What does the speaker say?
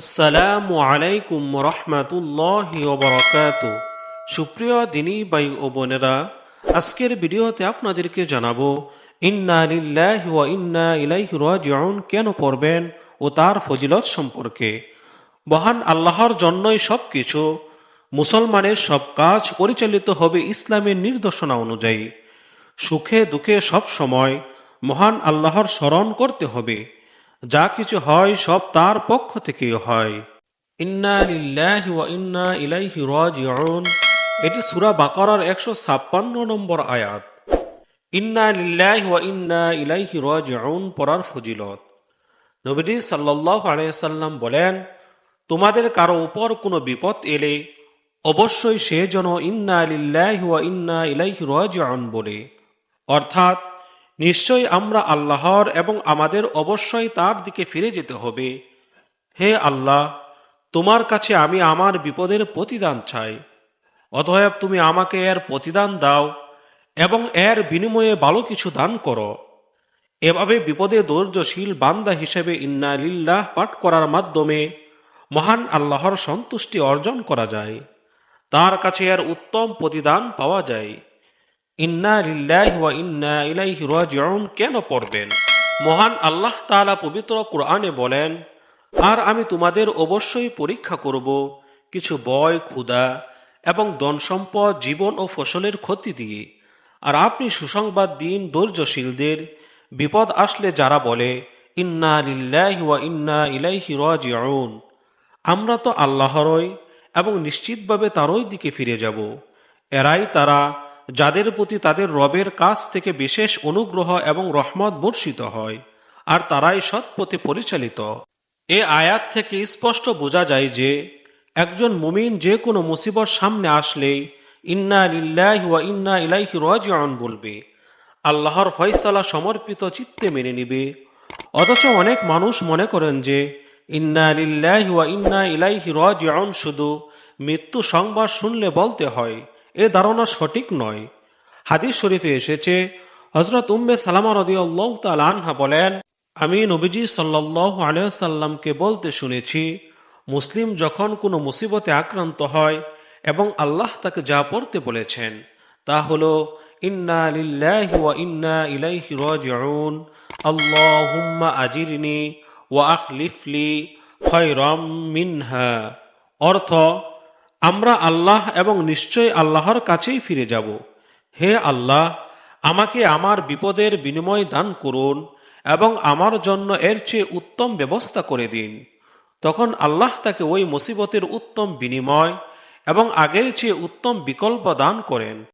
আসসালামু আলাইকুম রহমাতুল্লাহ ওবরাকাত সুপ্রিয় দিনী বাই ও বোনেরা, আজকের ভিডিওতে আপনাদেরকে জানাব, ইন্না লিল্লাহি ওয়া ইন্না ইলাইহি রাজিউন, কেন পড়বেন ও তার ফজিলত সম্পর্কে। মহান আল্লাহর জন্যই সব কিছু মুসলমানের সব কাজ পরিচালিত হবে ইসলামের নির্দেশনা অনুযায়ী। সুখে দুঃখে সব সময় মহান আল্লাহর স্মরণ করতে হবে। যা কিছু হয় সব তার পক্ষ থেকেই হয়। ইন্না লিল্লাহি ওয়া ইন্না ইলাইহি রাজিউন। এটি সূরা বাকারার একশো ছাপ্পান্ন নম্বর আয়াত। ইন্না লিল্লাহি ওয়া ইন্না ইলাইহি রাজিউন পড়ার ফজিলত। নবীজি সাল্লাল্লাহু আলাইহি সাল্লাম বলেন, তোমাদের কারও উপর কোনো বিপদ এলে অবশ্যই সে যেন ইন্না লিল্লাহি ওয়া ইন্না ইলাইহি রাজিউন বলে। অর্থাৎ নিশ্চয় আমরা আল্লাহর এবং আমাদের অবশ্যই তার দিকে ফিরে যেতে হবে। হে আল্লাহ, তোমার কাছে আমি আমার বিপদের প্রতিদান চাই। অতএব তুমি আমাকে এর প্রতিদান দাও এবং এর বিনিময়ে ভালো কিছু দান করো। এভাবে বিপদে ধৈর্যশীল বান্দা হিসেবে ইন্না লিল্লাহ পাঠ করার মাধ্যমে মহান আল্লাহর সন্তুষ্টি অর্জন করা যায়। তার কাছে এর উত্তম প্রতিদান পাওয়া যায়। ইন্না লিল্লাহি ওয়া ইন্না ইলাইহি রাজিউন কেন পড়বেন? মহান আল্লাহ তাআলা পবিত্র কোরআনে বলেন, আর আমি তোমাদের অবশ্যই পরীক্ষা করব কিছু বয়, ক্ষুধা এবং ধন সম্পদ জীবন ও ফসলের ক্ষতি দিয়ে। আর আপনি সুসংবাদ দিন ধৈর্যশীলদের। বিপদ আসলে যারা বলে, ইন্না লিল্লাহি ওয়া ইন্না ইলাইহি রাজিউন। আমরা তো আল্লাহরই এবং নিশ্চিতভাবে তারই দিকে ফিরে যাব। এরাই তারা যাদের প্রতি তাদের রবের কাছ থেকে বিশেষ অনুগ্রহ এবং রহমত বর্ষিত হয়, আর তারাই সৎ পথে পরিচালিত। এ আয়াত থেকে স্পষ্ট বোঝা যায় যে, একজন মুমিন যে কোনো মুসিবত সামনে আসলেই ইন্না লিল্লাহি ওয়া ইন্না ইলাইহি রাজিউন বলবে। আল্লাহর ফয়সালা সমর্পিত চিত্তে মেনে নিবে। অথচ অনেক মানুষ মনে করেন যে, ইন্না লিল্লাহি ওয়া ইন্না ইলাইহি রাজিউন শুধু মৃত্যু সংবাদ শুনলে বলতে হয় এ ধারণা সঠিক নয়। হাদিস শরীফে এসেছে হজরত উম্মে সালামা তাল আনহা বলেন, আমি নবীজি সাল্লাহ আলিয়াল্লামকে বলতে শুনেছি, মুসলিম যখন কোনো মুসিবতে আক্রান্ত হয় এবং আল্লাহ তাকে যা পড়তে বলেছেন, তা হল, ইন্না লিল্লাহি ওয়া ইন্না ইলাইহি রাজিউন, আল্লাহুম্মা আজিরনি ওয়া আখলিফলি খয়রাম মিনহা। অর্থ আমরা আল্লাহ এবং নিশ্চয় আল্লাহর কাছেই ফিরে যাব। হে আল্লাহ, আমাকে আমার বিপদের বিনিময় দান করুন এবং আমার জন্য এর চেয়ে উত্তম ব্যবস্থা করে দিন। তখন আল্লাহ তাকে ওই মুসিবতের উত্তম বিনিময় এবং আগের চেয়ে উত্তম বিকল্প দান করেন।